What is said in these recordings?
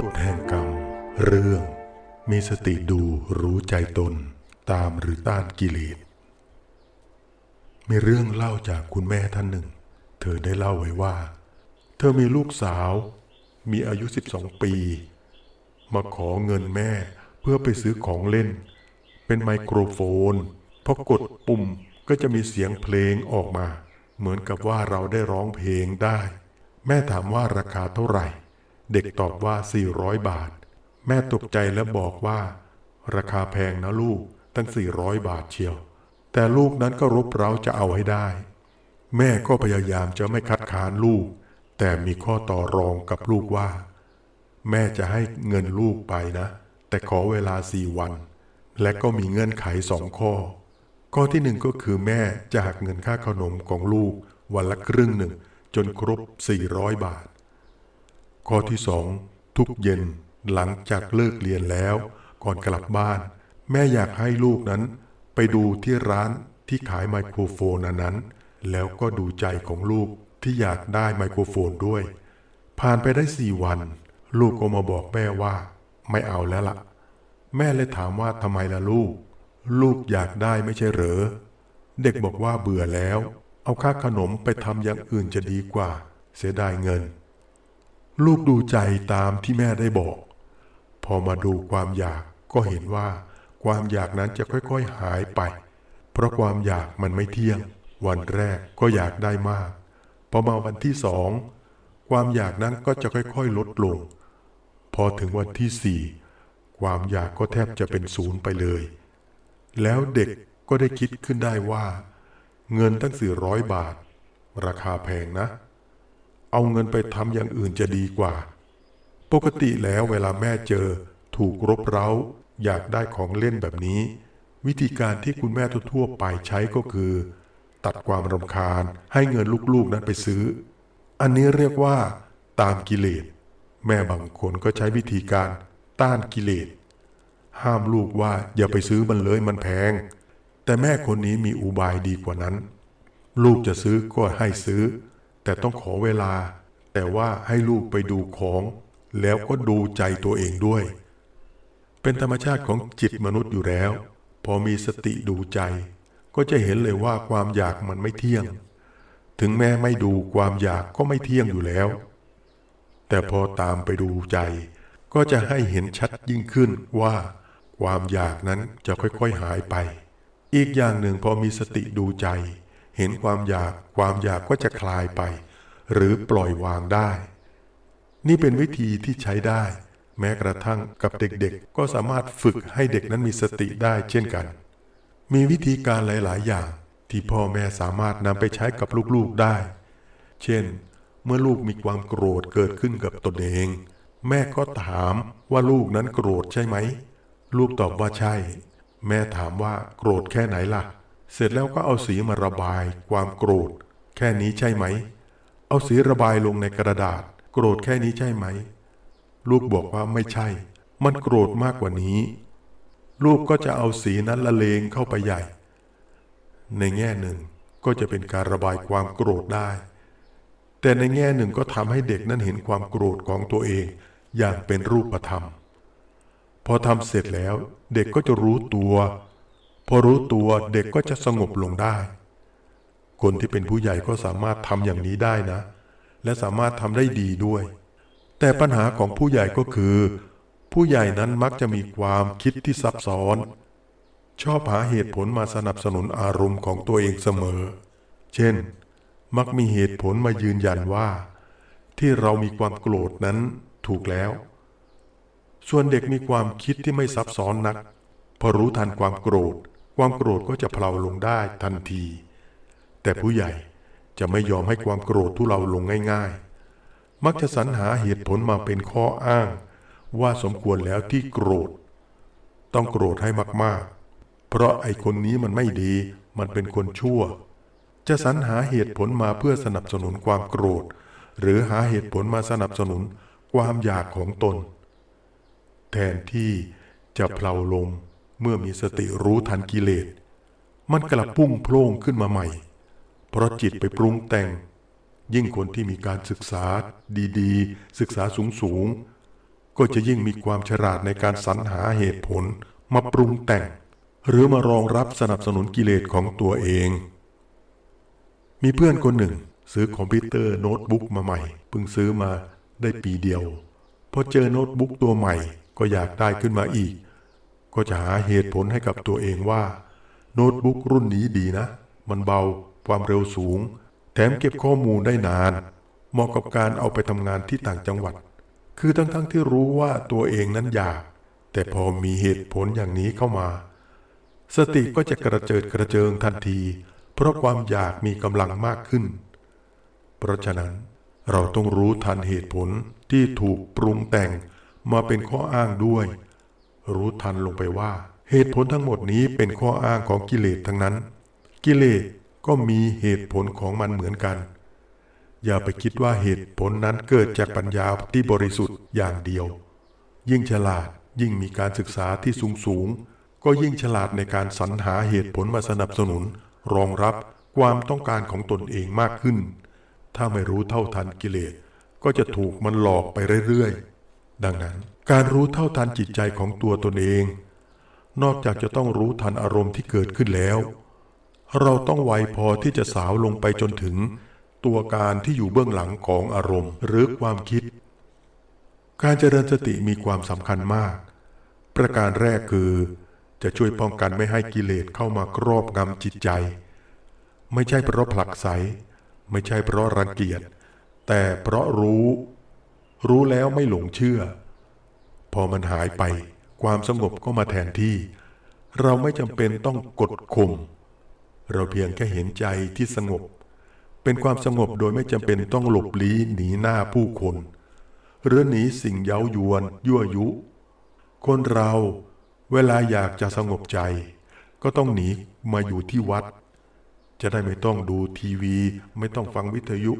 กฎแห่งกรรม เรื่อง มีสติดูรู้ใจตน ตามหรือต้านกิเลส มีเรื่องเล่าจากคุณแม่ท่านหนึ่ง เธอได้เล่าไว้ว่า เธอมีลูกสาว มีอายุ 12 ปี มาขอเงินแม่เพื่อไปซื้อของเล่น เป็นไมโครโฟนพอกดปุ่มก็จะมีเสียงเพลงออกมา เหมือนกับว่าเราได้ร้องเพลงได้ แม่ถามว่าราคาเท่าไหร่ เด็กตอบว่า 400 บาท แม่ตกใจและบอกว่า ราคาแพงนะลูกตั้ง 400 บาทเชียว แต่ลูกนั้นก็รบเร้าจะเอาให้ได้ แม่ก็พยายามจะไม่คัดค้านลูก แต่มีข้อต่อรองกับลูกว่า แม่จะให้เงินลูกไปนะ แต่ขอเวลาสี่วัน และก็มีเงื่อนไขสองข้อ ข้อที่หนึ่งก็คือแม่จะหักเงินค่าขนมของลูกวันละครึ่งหนึ่ง จนครบ 400 บาท ข้อที่สองทุกเย็นหลังจากเลิกเรียนแล้ว ก่อนกลับบ้าน แม่อยากให้ลูกนั้น ไปดูที่ร้านที่ขายไมโครโฟนนั้น แล้วก็ดูใจของลูกที่อยากได้ไมโครโฟนด้วย ผ่านไปได้สี่วัน ลูกก็มาบอกแม่ว่า ไม่เอาแล้วล่ะ แม่เลยถามว่าทำไมล่ะลูก ลูกอยากได้ไม่ใช่เหรอ เด็กบอกว่าเบื่อแล้ว เอาค่าขนมไปทำอย่างอื่นจะดีกว่า เสียดายเงิน ลูกดูใจตามที่แม่ได้บอก พอมาดูความอยากก็เห็นว่า ความอยากนั้นจะค่อยๆหายไป เพราะความอยากมันไม่เที่ยง วันแรกก็อยากได้มาก พอมาวันที่สองความอยากนั้นก็จะค่อยๆ ลดลง พอถึงวันที่สี่ความอยากก็แทบจะเป็นศูนย์ไปเลย แล้วเด็กก็ได้คิดขึ้นได้ว่า เงินตั้งสี่ร้อยบาท ราคาแพงนะ เอาเงินไปทำอย่างอื่นจะดีกว่า ปกติแล้วเวลาแม่เจอ ถูกรบเร้า อยากได้ของเล่นแบบนี้ วิธีการที่คุณแม่ทั่วๆไปใช้ก็คือ ตัดความรำคาญให้เงินลูกๆนั้นไปซื้อ อันนี้เรียกว่าตามกิเลส แม่บางคนก็ใช้วิธีการต้านกิเลส ห้ามลูกว่าอย่าไปซื้อมันเลยมันแพง แต่แม่คนนี้มีอุบายดีกว่านั้น ลูกจะซื้อก็ให้ซื้อ แต่ต้องขอเวลา แต่ว่าให้ลูกไปดูของ แล้วก็ดูใจตัวเองด้วย เป็นธรรมชาติของจิตมนุษย์อยู่แล้ว พอมีสติดูใจ ก็จะเห็นเลยว่าความอยากมันไม่เที่ยง ถึงแม้ไม่ดูความอยากก็ไม่เที่ยงอยู่แล้ว แต่พอตามไปดูใจ ก็จะให้เห็นชัดยิ่งขึ้นว่า ความอยากนั้นจะค่อยๆหายไป อีกอย่างหนึ่งพอมีสติดูใจ เห็นความอยากความอยากก็จะคลายไป หรือปล่อยวางได้ นี่เป็นวิธีที่ใช้ได้ แม้กระทั่งกับเด็กๆ ก็สามารถฝึกให้เด็กนั้นมีสติได้เช่นกัน มีวิธีการหลาย ๆ อย่าง ที่พ่อแม่สามารถนำไปใช้กับลูกๆได้ เช่น เมื่อลูกมีความโกรธเกิดขึ้นกับตนเอง แม่ก็ถามว่าลูกนั้นโกรธใช่ไหม ลูกตอบว่าใช่ แม่ถามว่าโกรธแค่ไหนล่ะ เสร็จแล้วก็เอาสีมาระบาย ความโกรธ แค่นี้ใช่ไหม เอาสีระบายลงในกระดาษ โกรธแค่นี้ใช่ไหม ลูกบอกว่าไม่ใช่ มันโกรธมากกว่านี้ ลูกก็จะเอาสีนั้นละเลงเข้าไปใหญ่ ในแง่หนึ่งก็จะเป็นการระบายความโกรธได้ แต่ในแง่หนึ่งก็ทำให้เด็กนั้นเห็นความโกรธของตัวเองอย่างเป็นรูปธรรม พอทำเสร็จแล้วเด็กก็จะรู้ตัว พอรู้ตัวเด็กก็จะสงบลงได้ คนที่เป็นผู้ใหญ่ก็สามารถทำอย่างนี้ได้นะ และสามารถทำได้ดีด้วย แต่ปัญหาของผู้ใหญ่ก็คือ ผู้ใหญ่นั้นมักจะมีความคิดที่ซับซ้อน ชอบหาเหตุผลมาสนับสนุนอารมณ์ของตัวเองเสมอ เช่น มักมีเหตุผลมายืนยันว่า ที่เรามีความโกรธนั้นถูกแล้ว ส่วนเด็กมีความคิดที่ไม่ซับซ้อนนักพอรู้ทันความโกรธ ความโกรธก็จะเพลาลงได้ทันที แต่ผู้ใหญ่จะไม่ยอมให้ความโกรธทุเลาลงง่าย ๆ มักจะสรรหาเหตุผลมาเป็นข้ออ้าง ว่าสมควรแล้วที่โกรธ ต้องโกรธให้มากๆ เพราะไอ้คนนี้มันไม่ดี มันเป็นคนชั่ว จะสรรหาเหตุผลมาเพื่อสนับสนุนความโกรธ หรือหาเหตุผลมาสนับสนุนความอยากของตน แทนที่จะเพลาลง เมื่อมีสติรู้ทันกิเลส มันกลับพุ่งโพล่งขึ้นมาใหม่ เพราะจิตไปปรุงแต่ง ยิ่งคนที่มีการศึกษาดีๆ ศึกษาสูงๆ ก็จะยิ่งมีความฉลาดในการสรรหาเหตุผลมาปรุงแต่ง หรือมารองรับสนับสนุนกิเลสของตัวเอง มีเพื่อนคนหนึ่ง ซื้อคอมพิวเตอร์โน้ตบุ๊กมาใหม่เพิ่งซื้อมาได้ปีเดียวพอเจอโน้ตบุ๊กตัวใหม่ก็อยากได้ขึ้นมาอีก ก็จะหาเหตุผลให้กับตัวเองว่า โน้ตบุ๊กรุ่นนี้ดีนะ มันเบาความเร็วสูง แถมเก็บข้อมูลได้นาน เหมาะกับการเอาไปทำงานที่ต่างจังหวัด คือทั้งๆทที่รู้ว่าตัวเองนั้นอยาก แต่พอมีเหตุผลอย่างนี้เข้ามา สติก็จะกระเจิดกระเจิงทันที เพราะความอยากมีกำลังมากขึ้น เพราะฉะนั้นเราต้องรู้ทันเหตุผลที่ถูกปรุงแต่งมาเป็นข้ออ้างด้วย รู้ทันลงไปว่า เหตุผลทั้งหมดนี้เป็นข้ออ้างของกิเลสทั้งนั้น กิเลสก็มีเหตุผลของมันเหมือนกัน อย่าไปคิดว่าเหตุผลนั้นเกิดจากปัญญาที่บริสุทธิ์อย่างเดียว ยิ่งฉลาดยิ่งมีการศึกษาที่สูงสูงก็ยิ่งฉลาดในการสรรหาเหตุผลมาสนับสนุน รองรับความต้องการของตนเองมากขึ้น ถ้าไม่รู้เท่าทันกิเลสก็จะถูกมันหลอกไปเรื่อยๆ ดังนั้น การรู้เท่าทันจิตใจของตัวตนเอง นอกจากจะต้องรู้ทันอารมณ์ที่เกิดขึ้นแล้ว เราต้องไวพอที่จะสาวลงไปจนถึง ตัวการที่อยู่เบื้องหลังของอารมณ์หรือความคิด การเจริญสติมีความสำคัญมาก ประการแรกคือ จะช่วยป้องกันไม่ให้กิเลสเข้ามาครอบงำจิตใจ ไม่ใช่เพราะผลักไส ไม่ใช่เพราะรังเกียจแต่เพราะรู้ รู้แล้วไม่หลงเชื่อ พอมันหายไป ความสงบก็มาแทนที่ เราไม่จำเป็นต้องกดข่มเราเพียงแค่เห็นใจที่สงบ เป็นความสงบโดยไม่จำเป็นต้องหลบลี้หนีหน้าผู้คน หรือหนีสิ่งเย้ายวนยั่วยุ คนเราเวลาอยากจะสงบใจ ก็ต้องหนีมาอยู่ที่วัด จะได้ไม่ต้องดูทีวี ไม่ต้องฟังวิทยุ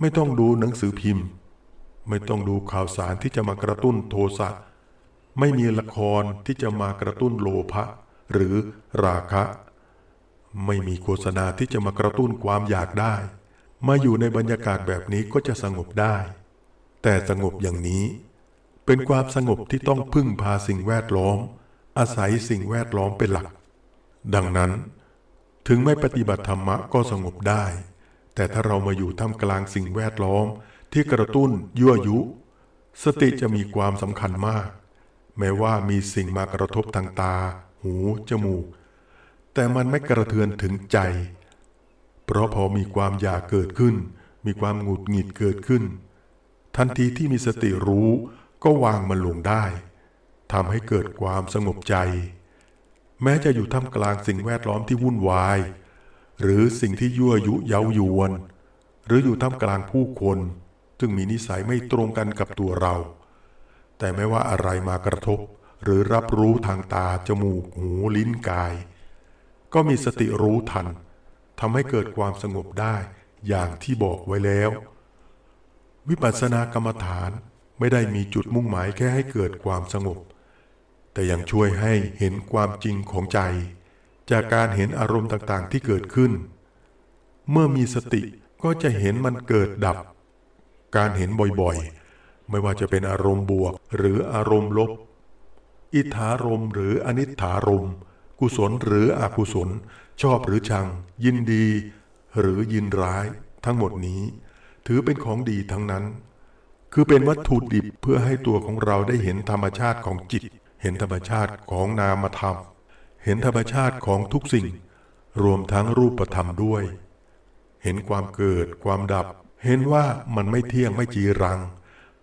ไม่ต้องดูหนังสือพิมพ์ ไม่ต้องดูข่าวสารที่จะมากระตุ้นโทสะ ไม่มีละครที่จะมากระตุ้นโลภะหรือราคะ ไม่มีโฆษณาที่จะมากระตุ้นความอยากได้ มาอยู่ในบรรยากาศแบบนี้ก็จะสงบได้ แต่สงบอย่างนี้ เป็นความสงบที่ต้องพึ่งพาสิ่งแวดล้อม อาศัยสิ่งแวดล้อมเป็นหลัก ดังนั้นถึงไม่ปฏิบัติธรรมะก็สงบได้ แต่ถ้าเรามาอยู่ท่ามกลางสิ่งแวดล้อม ที่กระตุ้นยั่วยุ สติจะมีความสำคัญมาก แม้ว่ามีสิ่งมากระทบทางตา หู จมูก แต่มันไม่กระเทือนถึงใจ เพราะพอมีความอยากเกิดขึ้น มีความหงุดหงิดเกิดขึ้น ทันทีที่มีสติรู้ก็วางมันลงได้ทำให้เกิดความสงบใจ แม้จะอยู่ท่ามกลางสิ่งแวดล้อมที่วุ่นวาย หรือสิ่งที่ยั่วยุเย้ายวน หรืออยู่ท่ามกลางผู้คน ซึ่งมีนิสัยไม่ตรงกันกับตัวเรา แต่ไม่ว่าอะไรมากระทบ หรือรับรู้ทางตา จมูก หู ลิ้นกาย ก็มีสติรู้ทันทำให้เกิดความสงบได้อย่างที่บอกไว้แล้ว วิปัสสนากรรมฐานไม่ได้มีจุดมุ่งหมายแค่ให้เกิดความสงบ แต่ยังช่วยให้เห็นความจริงของใจ จากการเห็นอารมณ์ต่างๆที่เกิดขึ้น เมื่อมีสติก็จะเห็นมันเกิดดับ การเห็นบ่อยๆ ไม่ว่าจะเป็นอารมณ์บวกหรืออารมณ์ลบ อิทธารมหรืออนิถารม กุศลหรืออกุศล ชอบหรือชัง ยินดี หรือยินร้าย ทั้งหมดนี้ ถือเป็นของดีทั้งนั้น คือเป็นวัตถุดิบเพื่อให้ตัวของเราได้เห็นธรรมชาติของจิต เห็นธรรมชาติของนามธรรม เห็นธรรมชาติของทุกสิ่ง รวมทั้งรูปธรรมด้วย เห็นความเกิดความดับ เห็นว่ามันไม่เที่ยงไม่จีรัง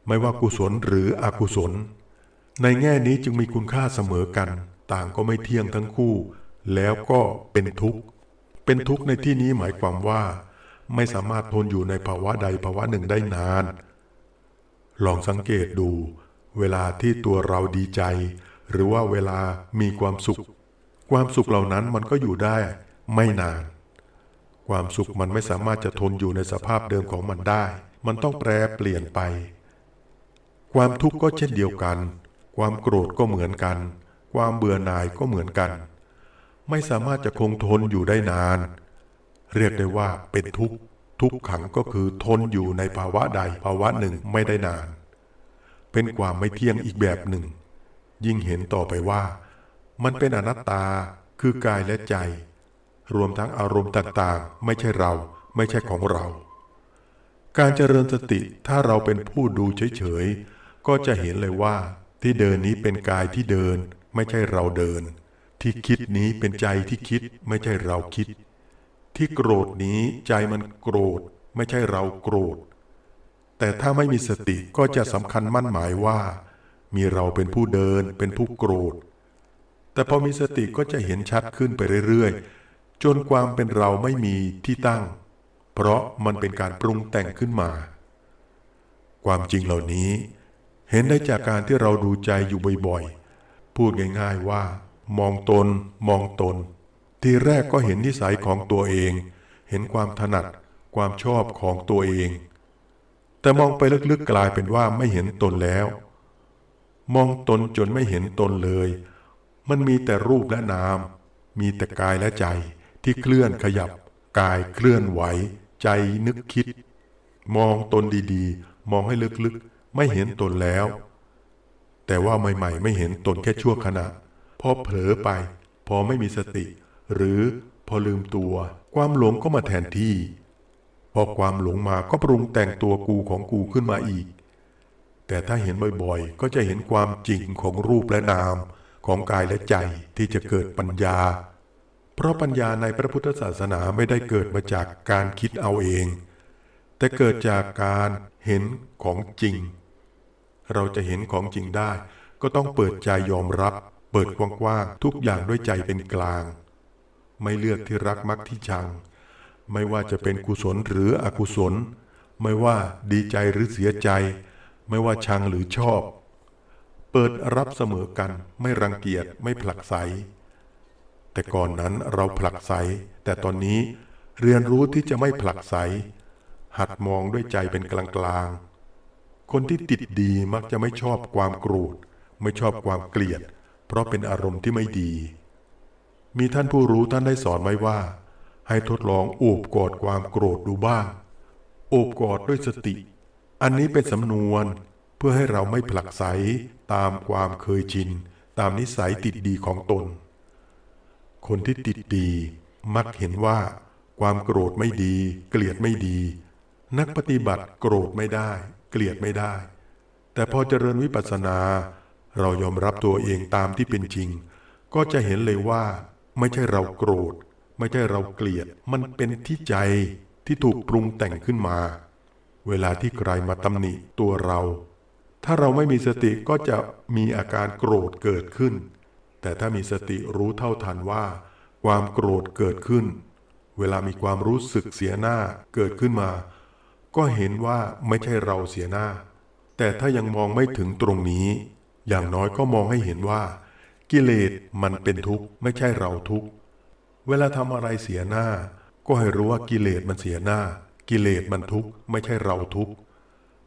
ไม่ว่ากุศลหรืออกุศล ในแง่นี้จึงมีคุณค่าเสมอกัน ต่างก็ไม่เที่ยงทั้งคู่ แล้วก็เป็นทุกข์ เป็นทุกข์ในที่นี้หมายความว่า ไม่สามารถทนอยู่ในภาวะใดภาวะหนึ่งได้นาน ลองสังเกตดู เวลาที่ตัวเราดีใจ หรือว่าเวลามีความสุข ความสุขเหล่านั้นมันก็อยู่ได้ไม่นาน ความสุขมันไม่สามารถจะทนอยู่ในสภาพเดิมของมันได้ มันต้องแปรเปลี่ยนไป ความทุกข์ก็เช่นเดียวกัน ความโกรธก็เหมือนกัน ความเบื่อหน่ายก็เหมือนกัน ไม่สามารถจะคงทนอยู่ได้นาน เรียกได้ว่าเป็นทุกข์ ทุกขังก็คือทนอยู่ในภาวะใดภาวะหนึ่งไม่ได้นาน เป็นความไม่เที่ยงอีกแบบหนึ่ง ยิ่งเห็นต่อไปว่า มันเป็นอนัตตาคือกายและใจ รวมทั้งอารมณ์ต่างๆ ไม่ใช่เราไม่ใช่ของเรา การเจริญสติถ้าเราเป็นผู้ดูเฉยๆ ก็จะเห็นเลยว่าที่เดินนี้เป็นกายที่เดิน ไม่ใช่เราเดิน ที่คิดนี้เป็นใจที่คิดไม่ใช่เราคิด ที่โกรธนี้ใจมันโกรธ ไม่ใช่เราโกรธ แต่ถ้าไม่มีสติก็จะสำคัญมั่นหมายว่า มีเราเป็นผู้เดินเป็นผู้โกรธ แต่พอมีสติก็จะเห็นชัดขึ้นไปเรื่อยๆ จนความเป็นเราไม่มีที่ตั้ง เพราะมันเป็นการปรุงแต่งขึ้นมา ความจริงเหล่านี้เห็นได้จากการที่เราดูใจอยู่บ่อยๆ พูดง่ายๆว่า มองตน มองตน ทีแรกก็เห็นนิสัยของตัวเอง เห็นความถนัด ความชอบของตัวเอง แต่มองไปลึกๆกลายเป็นว่าไม่เห็นตนแล้ว มองตนจนไม่เห็นตนเลย มันมีแต่รูปและนาม มีแต่กายและใจ ที่เคลื่อนขยับ กายเคลื่อนไหว ใจนึกคิด มองตนดีๆ มองให้ลึกๆ ไม่เห็นตนแล้ว แต่ว่าใหม่ๆ ไม่เห็นตนแค่ชั่วขณะพอเผลอไป พอไม่มีสติ หรือพอลืมตัว ความหลงก็มาแทนที่ พอความหลงมาก็ปรุงแต่งตัวกูของกูขึ้นมาอีก แต่ถ้าเห็นบ่อยๆ ก็จะเห็นความจริงของรูปและนามของกายและใจที่จะเกิดปัญญา เพราะปัญญาในพระพุทธศาสนาไม่ได้เกิดมาจากการคิดเอาเอง แต่เกิดจากการเห็นของจริง เราจะเห็นของจริงได้ ก็ต้องเปิดใจยอมรับ เปิดกว้างๆทุกอย่างด้วยใจเป็นกลาง ไม่เลือกที่รักมักที่ชัง ไม่ว่าจะเป็นกุศลหรืออกุศล ไม่ว่าดีใจหรือเสียใจ ไม่ว่าชังหรือชอบ เปิดรับเสมอกันไม่รังเกียจไม่ผลักไส แต่ก่อนนั้นเราผลักไส แต่ตอนนี้เรียนรู้ที่จะไม่ผลักไส หัดมองด้วยใจเป็นกลางๆ คนที่ติดดีมักจะไม่ชอบความโกรธ ไม่ชอบความเกลียด เพราะเป็นอารมณ์ที่ไม่ดี มีท่านผู้รู้ท่านได้สอนไว้ว่า ให้ทดลองโอบกอดความโกรธดูบ้าง โอบกอดด้วยสติ อันนี้เป็นสำนวนเพื่อให้เราไม่ผลักไสตามความเคยชิน ตามนิสัยติดดีของตน คนที่ติดดี มักเห็นว่า ความโกรธไม่ดี เกลียดไม่ดี นักปฏิบัติโกรธไม่ได้ เกลียดไม่ได้ แต่พอเจริญวิปัสสนา เรายอมรับตัวเองตามที่เป็นจริง ก็จะเห็นเลยว่า ไม่ใช่เราโกรธ ไม่ใช่เราเกลียด มันเป็นที่ใจที่ถูกปรุงแต่งขึ้นมา เวลาที่ใครมาตำหนิตัวเรา ถ้าเราไม่มีสติก็จะมีอาการโกรธเกิดขึ้น แต่ถ้ามีสติรู้เท่าทันว่า ความโกรธเกิดขึ้น เวลามีความรู้สึกเสียหน้าเกิดขึ้นมา ก็เห็นว่าไม่ใช่เราเสียหน้า แต่ถ้ายังมองไม่ถึงตรงนี้ อย่างน้อยก็มองให้เห็นว่า กิเลสมันเป็นทุกข์ไม่ใช่เราทุกข์เวลาทำอะไรเสียหน้า ก็ให้รู้ว่ากิเลสมันเสียหน้า กิเลสมันทุกข์ไม่ใช่เราทุกข์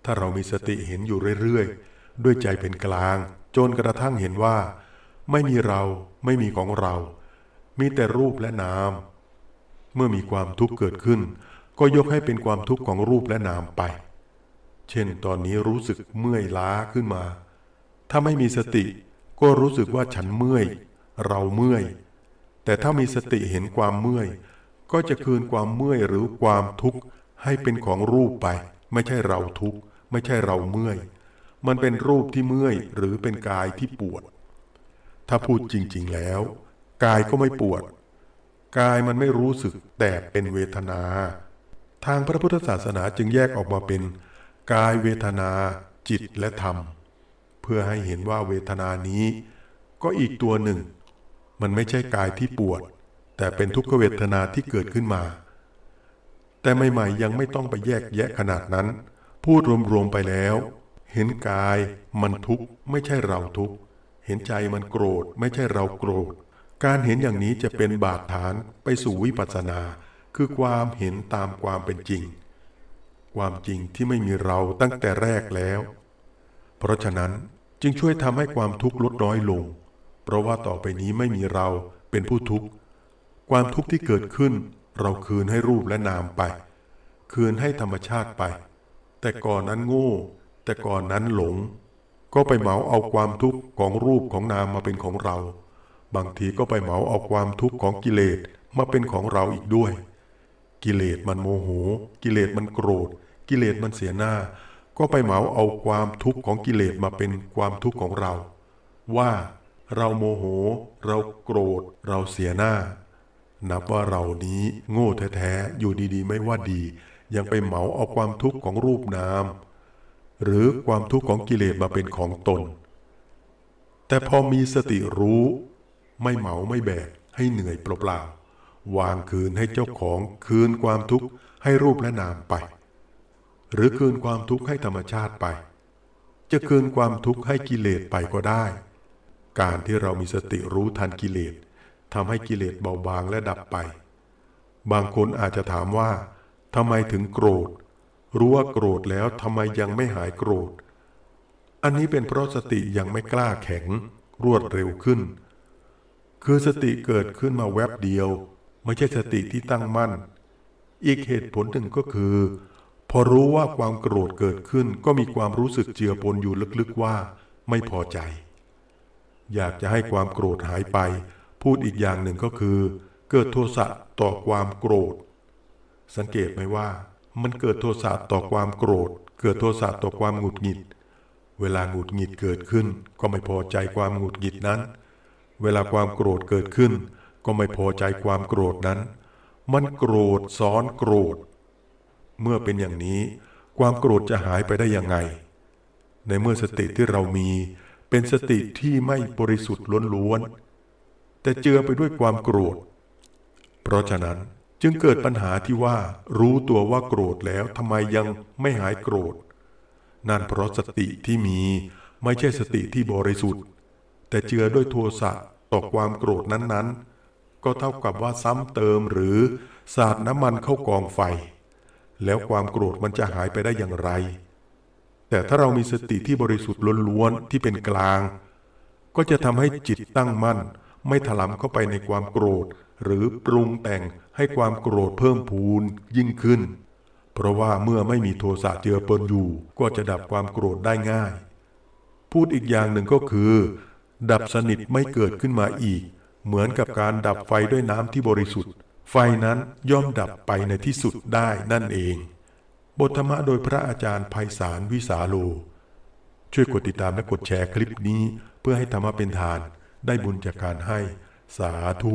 ถ้าเรามีสติเห็นอยู่เรื่อยๆด้วยใจเป็นกลาง จนกระทั่งเห็นว่า ไม่มีเราไม่มีของเรา มีแต่รูปและนาม เมื่อมีความทุกข์เกิดขึ้น ก็ยกให้เป็นความทุกข์ของรูปและนามไป เช่นตอนนี้รู้สึกเมื่อยล้าขึ้นมา ถ้าไม่มีสติ ก็รู้สึกว่าฉันเมื่อย เราเมื่อย แต่ถ้ามีสติเห็นความเมื่อย ก็จะคืนความเมื่อยหรือความทุกข์ให้เป็นของรูปไป ไม่ใช่เราทุกข์ไม่ใช่เราเมื่อย มันเป็นรูปที่เมื่อยหรือเป็นกายที่ปวด ถ้าพูดจริง ๆ แล้ว กายก็ไม่ปวด กายมันไม่รู้สึกแต่เป็นเวทนา ทางพระพุทธศาสนาจึงแยกออกมาเป็น กายเวทนา จิตและธรรม เพื่อให้เห็นว่าเวทนานี้ ก็อีกตัวหนึ่ง มันไม่ใช่กายที่ปวด แต่เป็นทุกขเวทนาที่เกิดขึ้นมา แต่ใหม่ๆยังไม่ต้องไปแยกแยะขนาดนั้น พูดรวมๆไปแล้ว เห็นกายมันทุกข์ไม่ใช่เราทุกข์ ห็นใจมันโกรธไม่ใช่เราโกรธ การเห็นอย่างนี้จะเป็นบาดฐานไปสู่วิปัสสนา คือความเห็นตามความเป็นจริง ความจริงที่ไม่มีเราตั้งแต่แรกแล้ว เพราะฉะนั้นจึงช่วยทำให้ความทุกข์ลดน้อยลง เพราะว่าต่อไปนี้ไม่มีเราเป็นผู้ทุกข์ ความทุกข์ที่เกิดขึ้น เราคืนให้รูปและนามไป คืนให้ธรรมชาติไป แต่ก่อนนั้นโง่ แต่ก่อนนั้นหลง ก็ไปเหมาเอาความทุกข์ของรูปของนามมาเป็นของเรา บางทีก็ไปเหมาเอาความทุกข์ของกิเลสมาเป็นของเราอีกด้วย กิเลสมันโมโห กิเลสมันโกรธ กิเลสมันเสียหน้า ก็ไปเหมาเอาความทุกข์ของกิเลสมาเป็นความทุกข์ของเรา ว่าเราโมโห เราโกรธ เราเสียหน้า นับว่าเรานี้โง่แท้ๆอยู่ดีๆ ไม่ว่าดี ยังไปเหมาเอาความทุกข์ของรูปนาม หรือความทุกข์ของกิเลสมาเป็นของตน แต่พอมีสติรู้ ไม่เหมาไม่แบก ให้เหนื่อยเปล่าๆวางคืนให้เจ้าของคืนความทุกข์ให้รูปและนามไป หรือคืนความทุกข์ให้ธรรมชาติไป จะคืนความทุกข์ให้กิเลสไปก็ได้ การที่เรามีสติรู้ทันกิเลสทำให้กิเลสเบาบางและดับไป บางคนอาจจะถามว่าทำไมถึงโกรธ รู้ว่าโกรธแล้วทำไมยังไม่หายโกรธ อันนี้เป็นเพราะสติยังไม่กล้าแข็ง รวดเร็วขึ้น คือสติเกิดขึ้นมาแวบเดียว ไม่ใช่สติที่ตั้งมั่น อีกเหตุผลหนึ่งก็คือ พอรู้ว่าความโกรธเกิดขึ้นก็มีความรู้สึกเจือปนอยู่ลึกๆว่า ไม่พอใจ อยากจะให้ความโกรธหายไป พูดอีกอย่างหนึ่งก็คือ เกิดโทสะต่อความโกรธ สังเกตไหมว่า มันเกิดโทสะต่อความโกรธ เกิดโทสะต่อความหงุดหงิด เวลาหงุดหงิดเกิดขึ้น ก็ไม่พอใจความหงุดหงิดนั้น เวลาความโกรธเกิดขึ้น ก็ไม่พอใจความโกรธนั้น มันโกรธซ้อนโกรธ เมื่อเป็นอย่างนี้ ความโกรธจะหายไปได้ยังไง ในเมื่อสติที่เรามีเป็นสติที่ไม่บริสุทธิ์ล้วนๆแต่เจือไปด้วยความโกรธ เพราะฉะนั้น จึงเกิดปัญหาที่ว่ารู้ตัวว่าโกรธแล้วทำไมยังไม่หายโกรธ นั่นเพราะสติที่มีไม่ใช่สติที่บริสุทธิ์ แต่เจือด้วยโทสะต่อความโกรธนั้นๆ ก็เท่ากับว่าซ้ำเติมหรือสาดน้ำมันเข้ากองไฟ แล้วความโกรธมันจะหายไปได้อย่างไร แต่ถ้าเรามีสติที่บริสุทธิ์ล้วนๆที่เป็นกลาง ก็จะทำให้จิตตั้งมั่น ไม่ถลำเข้าไปในความโกรธ หรือปรุงแต่งให้ความโกรธเพิ่มพูนยิ่งขึ้น เพราะว่าเมื่อไม่มีโทสะเจือปนอยู่ ก็จะดับความโกรธได้ง่าย พูดอีกอย่างหนึ่งก็คือ ดับสนิทไม่เกิดขึ้นมาอีก เหมือนกับการดับไฟด้วยน้ำที่บริสุทธิ์ ไฟนั้นย่อมดับไปในที่สุดได้นั่นเอง บทธรรมะโดยพระอาจารย์ไพศาลวิสาโล ช่วยกดติดตามและกดแชร์คลิปนี้ เพื่อให้ธรรมะเป็นทาน ได้บุญจากการให้ สาธุ